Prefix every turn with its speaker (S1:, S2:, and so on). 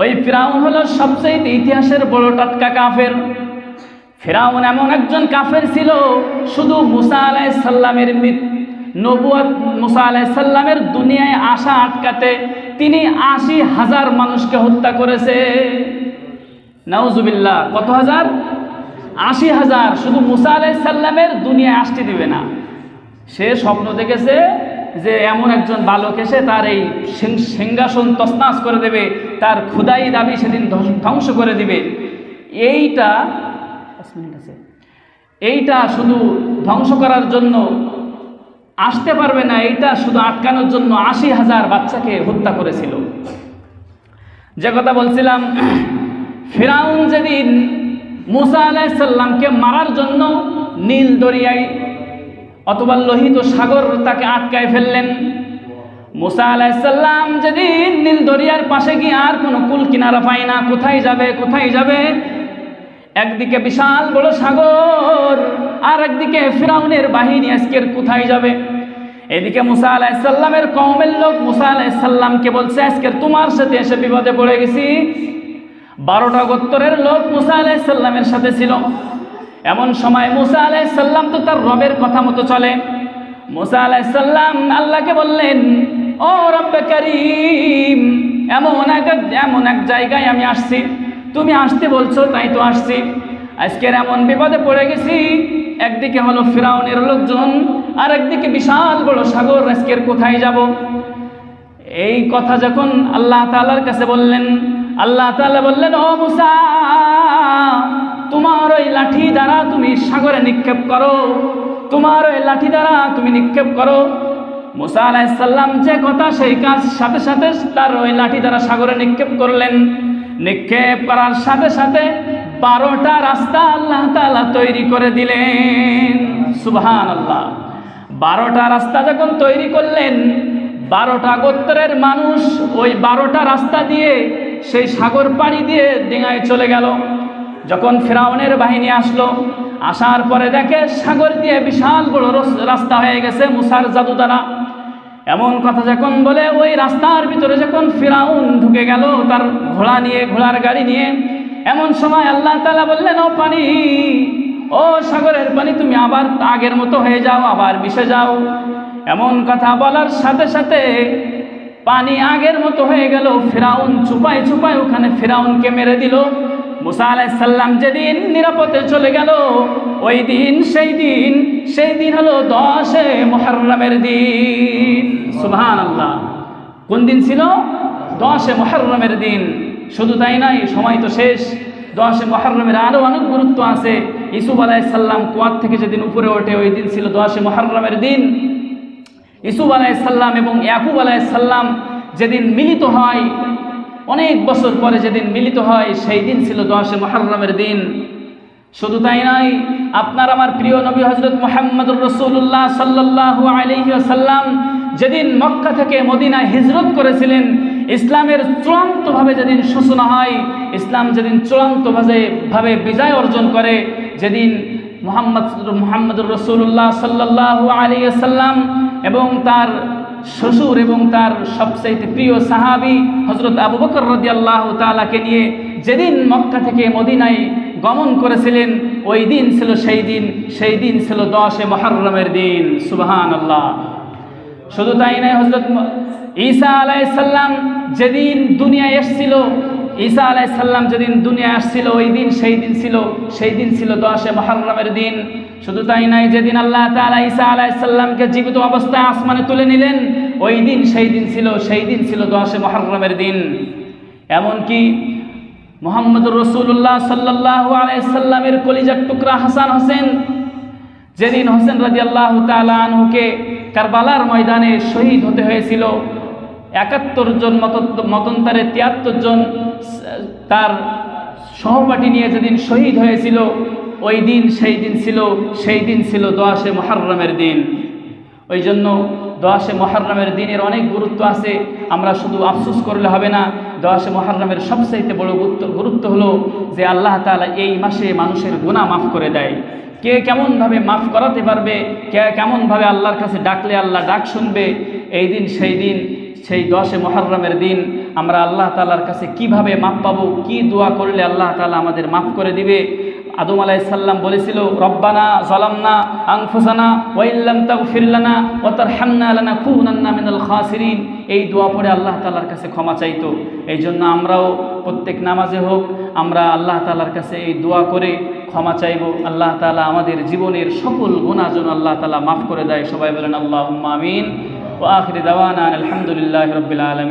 S1: ওই ফিরাউন হলো সবচেয়ে ইতিহাসের বড় টাটকা কাফের। ফেরাউন এমন একজন কাফের ছিল, শুধু মুসা আলাইসাল্লামের নবুয়াত মুসা আলাইসাল্লামের দুনিয়ায় আসা আটকাতে তিনি আশি হাজার মানুষকে হত্যা করেছে। নাউজুবিল্লাহ, কত হাজার? আশি হাজার। শুধু মুসা আলাই সাল্লামের দুনিয়ায় আসতে দিবে না। সে স্বপ্ন দেখেছে যে এমন একজন বালক এসে তার এই সিংহাসন তসনাস করে দেবে। তার ক্ষুদাই দাবি সেদিন ধ্বংস- করে দিবে এইটা মিনিট আছে। এইটা শুধু ধ্বংস করার জন্য আসতে পারবে না এইটা শুধু আটকানোর জন্য আশি হাজার বাচ্চাকে হত্যা করেছিল যে কথা বলছিলাম ফিরাউন যেদিন মুসা আলাইসাল্লামকে মারার জন্য নীল দরিয়ায় অথবা লোহিত সাগর তাকে আটকায় ফেললেন মুসা আলাইসাল্লাম যেদিন নীল দরিয়ার পাশে গিয়ে আর কোনো কুল কিনারা পায় না, কোথায় যাবে কোথায় যাবে? একদিকে বিশাল বড় সাগর, আর একদিকে ফিরাউনের বাহিনী আজকের কোথায় যাবে? এদিকে মুসা আলাইসাল্লামের কওমের লোক মুসা আলাইসাল্লামকে বলছে আজকের তোমার সাথে এসে বিপদে পড়ে গেছি। বারোটা গোত্তরের লোক মুসা আলাইসাল্লামের সাথে ছিল। এমন সময় মুসা আলাইসাল্লাম তো তার রবের কথা মতো চলে। মুসা আলাইসাল্লাম আল্লাহকে বললেন ও রব্বে করিম, এমন এক এমন এক জায়গায় আমি আসছি। তুমি আসতে বলছো, তাই তো আসছি। আজকের এমন বিপদে পড়ে গেছি। একদিকে হলো ফিরাউনের লোকজন, আর একদিকে বিশাল বড় সাগর, আজকের কোথায় যাব? এই কথা যখন আল্লাহ তালার কাছে বললেন, আল্লাহ তাআলা বললেন, ও মুসা, তোমার ওই লাঠি দ্বারা তুমি সাগরে নিক্ষেপ করো। তোমার ওই লাঠি দ্বারা তুমি নিক্ষেপ করো। মুসা আলাইসাল্লাম যে কথা সেই কাজ সাথে সাথে তার ওই লাঠি দ্বারা সাগরে নিক্ষেপ করলেন। নিক্ষেপ করার সাথে সাথে বারোটা রাস্তা আল্লাহ তালা তৈরি করে দিলেন। সুবহান আল্লাহ বারোটা রাস্তা যখন তৈরি করলেন, বারোটা গোত্রের মানুষ ওই বারোটা রাস্তা দিয়ে সেই সাগর পাড়ি দিয়ে ডিঙায় চলে গেল। যখন ফেরাউনের বাহিনী আসলো, আসার পরে দেখে সাগর দিয়ে বিশাল বড় রাস্তা হয়ে গেছে মুসার জাদু দ্বারা এমন কথা যখন বলে, ওই রাস্তার ভিতরে যখন ফিরাউন ঢুকে গেল, তার ঘোড়া নিয়ে, ঘোড়ার গাড়ি নিয়ে, এমন সময় আল্লাহ তাআলা বললেন, ও পানি, ও সাগরের পানি, তুমি আবার আগের মতো হয়ে যাও, আবার মিশে যাও। এমন কথা বলার সাথে সাথে পানি আগের মতো হয়ে গেল। ফিরাউন চুপাই চুপাই ওখানে ফিরাউনকে মেরে দিল। মুসা আলাইসাল্লাম যেদিন নিরাপদে চলে গেল, ওই দিন, সেই দিন সেই দিন হলো দশে মোহরমের দিন। সুবহান আল্লাহ কোন দিন ছিল? দশে মোহরমের দিন। শুধু তাই নয়, সময় তো শেষ। দশে মহরমের আরও অনেক গুরুত্ব আছে। ইসুফ আলাইসাল্লাম কুয়ার থেকে যেদিন উপরে ওঠে, ওই দিন ছিল দশে মহরমের দিন। ইসুফ আলাইসাল্লাম এবং ইয়াকুব আলাইসাল্লাম যেদিন মিলিত হয়, অনেক বছর পরে যেদিন মিলিত হয়, সেই দিন ছিল দশে মহরমের দিন। শুধু তাই নয়, আপনার আমার প্রিয় নবী হজরত মোহাম্মদুর রসুল্লাহ সাল্লাহ আলহিসাল্লাম যেদিন মক্কা থেকে মদিনায় হিজরত করেছিলেন, ইসলামের চূড়ান্তভাবে যেদিন সূচনা হয়, ইসলাম যেদিন চূড়ান্তভাবে ভাবে বিজয় অর্জন করে, যেদিন মোহাম্মদ মোহাম্মদুর রসুল্লাহ সাল্লাহ আলী সাল্লাম এবং তার শ্বশুর এবং তার সবচেয়ে প্রিয় সাহাবি হজরত আবু বকর রদি আল্লাহ তালাকে নিয়ে যেদিন মক্কা থেকে মদিনায় গমন করেছিলেন, ওই দিন ছিল সেই দিন সেই দিন ছিল দশে মহরমের দিন। সুবহান আল্লাহ শুধু তাই নয় হজরত ঈসা আলাইসাল্লাম যেদিন দুনিয়ায় এসছিল, ঈসা আলাইসাল্লাম যেদিন দুনিয়া আসছিল, ওই দিন, সেই দিন ছিল, সেই দিন ছিল দশে মহরমের দিন। শুধু তাই নয়, যেদিন আল্লাহ তালা ঈসা আলাইসাল্লামকে জীবিত অবস্থায় আসমানে তুলে নিলেন, ওই দিন, সেই দিন ছিল, সেই দিন ছিল দশে মহরমের দিন। এমনকি মোহাম্মদুর রসুল্লাহ সাল্লাহ আলাইসাল্লামের কলিজার টুকরা হাসান হোসেন, যেদিন হোসেন রাজি আল্লাহ আনহুকে কারবালার ময়দানে শহীদ হতে হয়েছিল। একাত্তর জন মত, মতন্তারে তিয়াত্তর জন তার সহপাঠী নিয়ে যেদিন শহীদ হয়েছিল, ওই দিন সেই দিন ছিল, সেই দিন ছিল দোয়াশে মহারমের দিন। ওই জন্য দোয়াশে মহারমের দিনের অনেক গুরুত্ব আছে। আমরা শুধু আফসোস করলে হবে না, দোয়াশে মহারমের সবচাইতে বড় গুরুত্ব গুরুত্ব হলো যে আল্লাহ তালা এই মাসে মানুষের গুণা মাফ করে দেয়। কে কেমনভাবে মাফ করাতে পারবে, কে কেমনভাবে আল্লাহর কাছে ডাকলে আল্লাহ ডাক শুনবে, এই দিন সেই দিন, সেই দশে মহরমের দিন আমরা আল্লাহ তালার কাছে কীভাবে মাপ পাবো, কি দোয়া করলে আল্লাহ তালা আমাদের মাফ করে দিবে? আদম আলাইসাল্লাম বলেছিল, রব্বানা জলামনা আংফুসানা ওয়াইল্লাম তাগফির লানা ওয়া তারহামনা লানাকুনান্না মিনাল খাসিরিন। এই দোয়া পড়ে আল্লাহ তালার কাছে ক্ষমা চাইতো। এই জন্য আমরাও প্রত্যেক নামাজে হোক, আমরা আল্লাহ তালার কাছে এই দোয়া করে ক্ষমা চাইব। আল্লাহ তালা আমাদের জীবনের সকল গুণাজন আল্লাহ তালা মাফ করে দেয়। সবাই বলেন আল্লাহ আমিন। ওয়া আখরি দাওয়ান আলহামদুলিল্লাহ রবিল আলামিন।